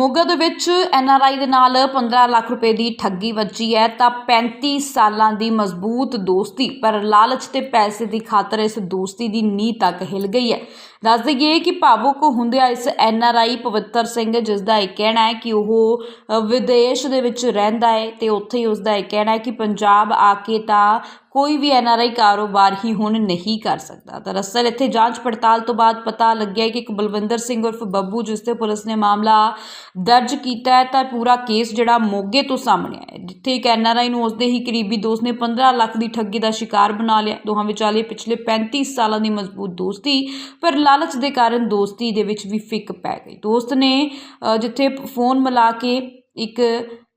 ਮੋਗਾ ਦੇ ਵਿੱਚ ਐਨਆਰਆਈ ਦੇ ਨਾਲ 15 ਲੱਖ ਰੁਪਏ ਦੀ ਠੱਗੀ ਵੱਜੀ ਹੈ, ਤਾਂ 35 ਸਾਲਾਂ ਦੀ ਮਜ਼ਬੂਤ ਦੋਸਤੀ, ਪਰ ਲਾਲਚ ਤੇ ਪੈਸੇ ਦੀ ਖਾਤਰ ਇਸ ਦੋਸਤੀ ਦੀ ਨੀਂਹ ਤੱਕ ਹਿਲ ਗਈ ਹੈ। ਦੱਸ ਦਈਏ ਕਿ ਭਾਵੁਕ ਹੁੰਦਿਆਂ ਇਸ ਐੱਨ ਆਰ ਆਈ ਪਵਿੱਤਰ ਸਿੰਘ ਜਿਸ ਦਾ ਇਹ ਕਹਿਣਾ ਹੈ ਕਿ ਉਹ ਵਿਦੇਸ਼ ਦੇ ਵਿੱਚ ਰਹਿੰਦਾ ਹੈ ਤੇ ਉੱਥੇ ਹੀ ਉਸ ਦਾ ਇਹ ਕਹਿਣਾ ਹੈ ਕਿ ਪੰਜਾਬ ਆ ਕੇ ਤਾਂ ਕੋਈ ਵੀ ਐੱਨ ਆਰ ਆਈ ਕਾਰੋਬਾਰ ਹੀ ਹੁਣ ਨਹੀਂ ਕਰ ਸਕਦਾ। ਦਰਅਸਲ ਇੱਥੇ ਜਾਂਚ ਪੜਤਾਲ ਤੋਂ ਬਾਅਦ ਪਤਾ ਲੱਗਿਆ ਕਿ ਇੱਕ ਬਲਵਿੰਦਰ ਸਿੰਘ ਉਰਫ ਬੱਬੂ ਜਿਸ ਤੇ ਪੁਲਿਸ ਨੇ ਮਾਮਲਾ ਦਰਜ ਕੀਤਾ ਹੈ, ਤਾਂ ਪੂਰਾ ਕੇਸ ਜਿਹੜਾ ਮੋਗੇ ਤੋਂ ਸਾਹਮਣੇ ਆਇਆ ਜਿੱਥੇ ਇੱਕ ਐੱਨ ਆਰ ਆਈ ਨੂੰ ਉਸਦੇ ਹੀ ਕਰੀਬੀ ਦੋਸਤ ਨੇ 15 ਲੱਖ ਦੀ ਠੱਗੀ ਦਾ ਸ਼ਿਕਾਰ ਬਣਾ ਲਿਆ। ਦੋਹਾਂ ਵਿਚਾਲੇ ਪਿਛਲੇ 35 ਸਾਲਾਂ ਦੀ ਮਜ਼ਬੂਤ ਦੋਸਤੀ, ਪਰ ਲਾਲਚ ਦੇ ਕਾਰਨ ਦੋਸਤੀ ਦੇ ਵਿੱਚ ਵੀ ਫਿੱਕ ਪੈ ਗਈ। ਦੋਸਤ ਨੇ ਜਿੱਥੇ ਫੋਨ ਮਿਲਾ ਕੇ ਇੱਕ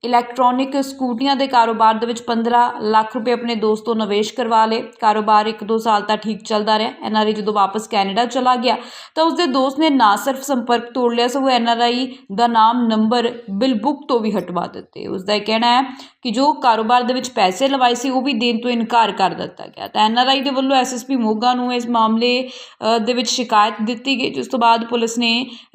ਇਲੈਕਟ੍ਰੋਨਿਕ ਸਕੂਟੀਆਂ ਦੇ ਕਾਰੋਬਾਰ ਦੇ ਵਿੱਚ 15 ਲੱਖ ਰੁਪਏ ਆਪਣੇ ਦੋਸਤ ਤੋਂ ਨਿਵੇਸ਼ ਕਰਵਾ ਲਏ। ਕਾਰੋਬਾਰ 1-2 ਸਾਲ ਤਾਂ ਠੀਕ ਚੱਲਦਾ ਰਿਹਾ। ਐਨਆਰਆਈ ਜਦੋਂ ਵਾਪਸ ਕੈਨੇਡਾ ਚਲਾ ਗਿਆ ਤਾਂ ਉਸਦੇ ਦੋਸਤ ਨੇ ਨਾ ਸਿਰਫ ਸੰਪਰਕ ਤੋੜ ਲਿਆ, ਸਗੋਂ ਐਨਆਰਆਈ ਦਾ ਨਾਮ ਨੰਬਰ ਬਿਲ ਬੁੱਕ ਤੋਂ ਵੀ ਹਟਵਾ ਦਿੱਤੇ। ਉਸਦਾ ਇਹ ਕਹਿਣਾ ਹੈ ਕਿ ਜੋ ਕਾਰੋਬਾਰ ਦੇ ਵਿੱਚ ਪੈਸੇ ਲਵਾਏ ਸੀ, ਉਹ ਵੀ ਦੇਣ ਤੋਂ ਇਨਕਾਰ ਕਰ ਦਿੱਤਾ ਗਿਆ। ਤਾਂ ਐਨਆਰਆਈ ਦੇ ਵੱਲੋਂ ਐਸਐਸਪੀ ਮੋਗਾ ਨੂੰ ਇਸ ਮਾਮਲੇ ਦੇ ਵਿੱਚ ਸ਼ਿਕਾਇਤ ਦਿੱਤੀ ਗਈ, ਜਿਸ ਤੋਂ ਬਾਅਦ ਪੁਲਿਸ ਨੇ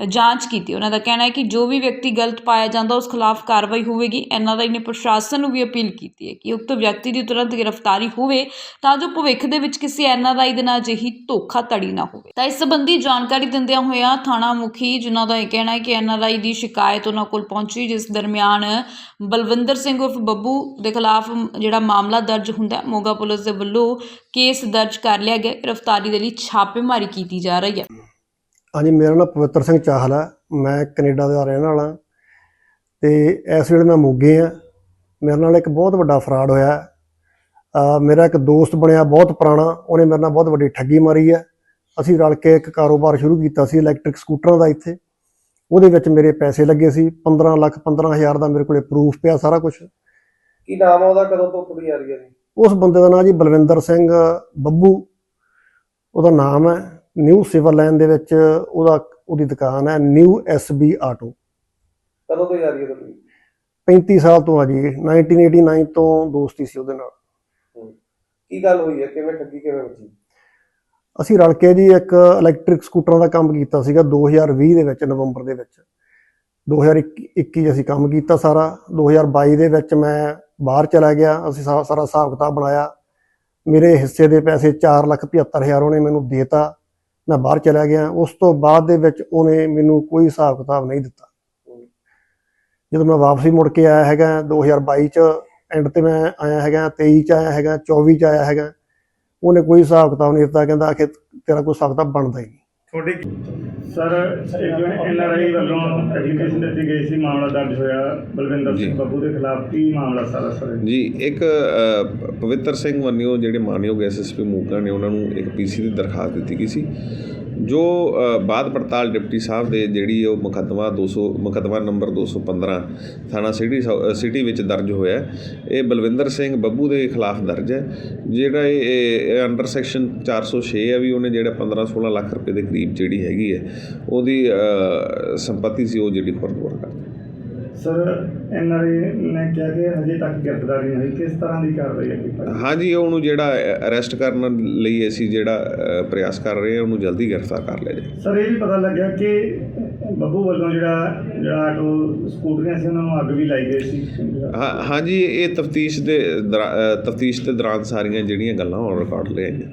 ਜਾਂਚ ਕੀਤੀ। ਉਹਨਾਂ ਦਾ ਕਹਿਣਾ ਹੈ ਕਿ ਜੋ ਵੀ ਵਿਅਕਤੀ ਗਲਤ ਪਾਇਆ ਜਾਂਦਾ, ਉਸ ਖਿਲਾਫ ਕਾਰਵਾਈ ਹੋਵੇਗੀ। ਐਨਆਰਆਈ ਨੇ ਪ੍ਰਸ਼ਾਸਨ ਨੂੰ ਵੀ ਅਪੀਲ ਕੀਤੀ ਹੈ ਕਿ ਉਕਤ ਵਿਅਕਤੀ ਦੀ ਤੁਰੰਤ ਗ੍ਰਿਫਤਾਰੀ ਹੋਵੇ ਤਾਂ ਜੋ ਭਵਿੱਖ ਦੇ ਵਿੱਚ ਕਿਸੇ ਐਨਆਰਆਈ ਦੇ ਨਾਲ ਅਜਿਹੀ ਧੋਖਾਧੜੀ ਨਾ ਹੋਵੇ। ਤਾਂ ਇਸ ਸੰਬੰਧੀ ਜਾਣਕਾਰੀ ਦਿੰਦਿਆਂ ਹੋਇਆਂ ਥਾਣਾ ਮੁਖੀ, ਜਿਨ੍ਹਾਂ ਦਾ ਇਹ ਕਹਿਣਾ ਹੈ ਕਿ ਐਨਆਰਆਈ ਦੀ ਸ਼ਿਕਾਇਤ ਉਹਨਾਂ ਕੋਲ ਪਹੁੰਚੀ, ਜਿਸ ਦਰਮਿਆਨ ਬਲਵਿੰਦਰ ਸਿੰਘ ਉਰਫ ਬੱਬੂ ਦੇ ਖਿਲਾਫ ਜਿਹੜਾ ਮਾਮਲਾ ਦਰਜ ਹੁੰਦਾ ਮੋਗਾ ਪੁਲਿਸ ਦੇ ਵੱਲੋਂ ਕੇਸ ਦਰਜ ਕਰ ਲਿਆ ਗਿਆ ਗ੍ਰਿਫਤਾਰੀ ਦੇ ਲਈ ਛਾਪੇਮਾਰੀ ਕੀਤੀ ਜਾ ਰਹੀ ਹੈ। ਹਾਂਜੀ, ਮੇਰਾ ਨਾਮ ਪਵਿੱਤਰ ਸਿੰਘ ਚਾਹਲ ਹੈ। ਮੈਂ ਕੈਨੇਡਾ ਦਾ ਰਹਿਣ ਵਾਲਾ ਤੇ ਇਸ ਵੇਲੇ ਮੈਂ ਮੋਗੇ ਆ ਮੇਰੇ ਨਾਲ ਇੱਕ ਬਹੁਤ ਵੱਡਾ ਫਰਾਡ ਹੋਇਆ। ਆ ਮੇਰਾ ਇੱਕ ਦੋਸਤ ਬਣਿਆ ਬਹੁਤ ਪੁਰਾਣਾ ਉਹਨੇ ਮੇਰੇ ਨਾਲ ਬਹੁਤ ਵੱਡੀ ਠੱਗੀ ਮਾਰੀ ਹੈ। ਅਸੀਂ ਰਲ ਕੇ ਇੱਕ ਕਾਰੋਬਾਰ ਸ਼ੁਰੂ ਕੀਤਾ ਸੀ ਇਲੈਕਟ੍ਰਿਕ ਸਕੂਟਰਾਂ ਦਾ ਇੱਥੇ। ਉਹਦੇ ਵਿੱਚ ਮੇਰੇ ਪੈਸੇ ਲੱਗੇ ਸੀ 15 ਲੱਖ 15000 ਦਾ ਮੇਰੇ ਕੋਲੇ ਪ੍ਰੂਫ ਪਿਆ ਸਾਰਾ ਕੁਝ ਕੀ ਨਾਮ ਆ ਉਹਦਾ? ਕਦੋਂ ਤੋਂ ਕੁੜੀ ਆ ਰਹੀ ਹੈ ਜੀ? ਉਸ ਬੰਦੇ ਦਾ ਨਾਮ ਜੀ ਬਲਵਿੰਦਰ ਸਿੰਘ ਬੱਬੂ। ਉਹਦਾ ਨਾਮ ਹੈ ਨਿਊ ਸਿਵਲ ਲਾਈਨ ਦੇ ਵਿੱਚ ਉਹਦਾ ਉਹਦੀ ਦੁਕਾਨ ਹੈ ਨਿਊ ਐਸਬੀ ਆਟੋ। ਕਦੋਂ ਤੋਂ ਰਹੀ ਹੈ ਤੁਹਾਡੀ? 35 ਸਾਲ ਤੋਂ ਆ ਜੀ 1989 ਤੋਂ ਦੋਸਤੀ ਸੀ ਉਹਦੇ ਨਾਲ। ਹੂੰ। ਕੀ ਗੱਲ ਹੋਈ ਹੈ? ਕਿਵੇਂ ਠੱਗੀ ਕਿਵੇਂ ਵੱਜੀ? ਅਸੀਂ ਰਲ ਕੇ ਜੀ ਇੱਕ ਇਲੈਕਟ੍ਰਿਕ ਸਕੂਟਰਾਂ ਦਾ ਕੰਮ ਕੀਤਾ ਸੀਗਾ 2020 ਦੇ ਵਿੱਚ ਨਵੰਬਰ ਦੇ ਵਿੱਚ। 2021 'ਚ ਅਸੀਂ ਕੰਮ ਕੀਤਾ ਸਾਰਾ। 2022 ਦੇ ਵਿੱਚ ਮੈਂ ਬਾਹਰ ਚਲਾ ਗਿਆ। ਅਸੀਂ ਸਾ- ਸਾਰਾ ਹਿਸਾਬ ਕਿਤਾਬ ਬਣਾਇਆ। ਮੇਰੇ ਹਿੱਸੇ ਦੇ ਪੈਸੇ 475000 ਉਹਨੇ ਮੈਨੂੰ ਦੇਤਾ। ਮੈਂ ਬਾਹਰ ਚਲਾ ਗਿਆ। ਉਸ ਤੋਂ ਬਾਅਦ ਦੇ ਵਿੱਚ ਉਹਨੇ ਮੈਨੂੰ ਕੋਈ ਹਿਸਾਬ ਕਿਤਾਬ ਨਹੀਂ ਦਿੱਤਾ। ਜਦੋਂ ਮੈਂ ਵਾਪਸੀ ਮੁੜ ਕੇ ਆਇਆ ਹੈਗਾ 2022 ਚ ਐਂਡ ਤੇ ਮੈਂ ਆਇਆ ਹੈਗਾ 23 ਚ ਆਇਆ ਹੈਗਾ 24 ਚ ਆਇਆ ਹੈਗਾ, ਉਹਨੇ ਕੋਈ ਹਿਸਾਬ ਕਿਤਾਬ ਨਹੀਂ ਦਿੱਤਾ, ਕਹਿੰਦਾ ਕਿ ਤੇਰਾ ਕੋਈ ਹਿਸਾਬ ਕਿਤਾਬ ਬਣਦਾ ਹੀ ਨਹੀਂ। ਤੁਹਾਡੀ ਸਰ ਇੱਕ ਐਨਆਰਆਈ ਵੱਲੋਂ ਐਪਲੀਕੇਸ਼ਨ ਦਿੱਤੀ ਗਈ ਸੀ ਮਾਮਲਾ ਦਰਜ ਹੋਇਆ ਬਲਵਿੰਦਰ ਸਿੰਘ ਬੱਬੂ ਦੇ ਖਿਲਾਫ। ਕੀ ਮਾਮਲਾ ਸਾਰਾ ਸਰ? ਜੀ ਇੱਕ ਪਵਿੱਤਰ ਸਿੰਘ ਵੰਨਿਓ ਜਿਹੜੇ ਮਾਨਯੋਗ ਐਸਐਸਪੀ ਮੂਕਾ ਨੇ ਉਹਨਾਂ ਨੂੰ ਇੱਕ ਪੀਸੀ ਦੀ ਦਰਖਾਸਤ ਦਿੱਤੀ ਗਈ ਸੀ ਜੋ ਅ, ਬਾਅਦ ਪੜਤਾਲ ਡਿਪਟੀ ਸਾਹਿਬ ਦੇ ਜਿਹੜੀ ਉਹ ਮੁਕੱਦਮਾ 200 ਮੁਕੱਦਮਾ ਨੰਬਰ 215 ਥਾਣਾ ਸਿਟੀ ਸਿਟੀ ਵਿੱਚ ਦਰਜ ਹੋਇਆ। ਇਹ ਬਲਵਿੰਦਰ ਸਿੰਘ ਬੱਬੂ ਦੇ ਖਿਲਾਫ ਦਰਜ ਹੈ ਜਿਹੜਾ ਇਹ- ਇਹ ਅੰਡਰ ਸੈਕਸ਼ਨ 406 ਹੈ ਵੀ ਉਹਨੇ ਜਿਹੜਾ 15 16 ਲੱਖ ਰੁਪਏ ਦੇ ਕਰੀਬ ਜਿਹੜੀ ਹੈਗੀ ਹੈ ਉਹਦੀ ਸੰਪਤੀ ਸੀ ਉਹ ਜਿਹੜੀ ਫਰਦਵਾਰ ਕਰ ਸਰ ਐਨਆਰਆਈ ਨੇ ਕਿਹਾ ਕਿ ਹਜੇ ਤੱਕ ਗ੍ਰਿਫਤਾਰੀ ਨਹੀਂ ਹੋਈ। ਕਿਸ ਤਰ੍ਹਾਂ ਦੀ ਕਾਰਵਾਈ ਹੈ ਹਾਂਜੀ ਉਹਨੂੰ ਜਿਹੜਾ ਅਰੈਸਟ ਕਰਨ ਲਈ ਅਸੀਂ ਜਿਹੜਾ ਪ੍ਰਯਾਸ ਕਰ ਰਹੇ ਹਾਂ ਉਹਨੂੰ ਜਲਦੀ ਗ੍ਰਿਫਤਾਰ ਕਰ ਲਿਆ ਜਾਏ। ਸਰ ਇਹ ਵੀ ਪਤਾ ਲੱਗਿਆ ਕਿ ਬੱਬੂ ਵੱਲੋਂ ਜਿਹੜਾ ਜਿਹੜਾ ਆਟੋ ਸਕੂਟਰੀਆਂ ਸੀ ਉਹਨਾਂ ਨੂੰ ਅੱਗ ਵੀ ਲਾਈ ਗਈ ਸੀ। ਹਾਂ ਹਾਂਜੀ ਇਹ ਤਫਤੀਸ਼ ਦੇ ਤਫਤੀਸ਼ ਦੇ ਦੌਰਾਨ ਸਾਰੀਆਂ ਜਿਹੜੀਆਂ ਗੱਲਾਂ ਔਨ ਰਿਕਾਰਡ ਲੈ ਆਈਆਂ।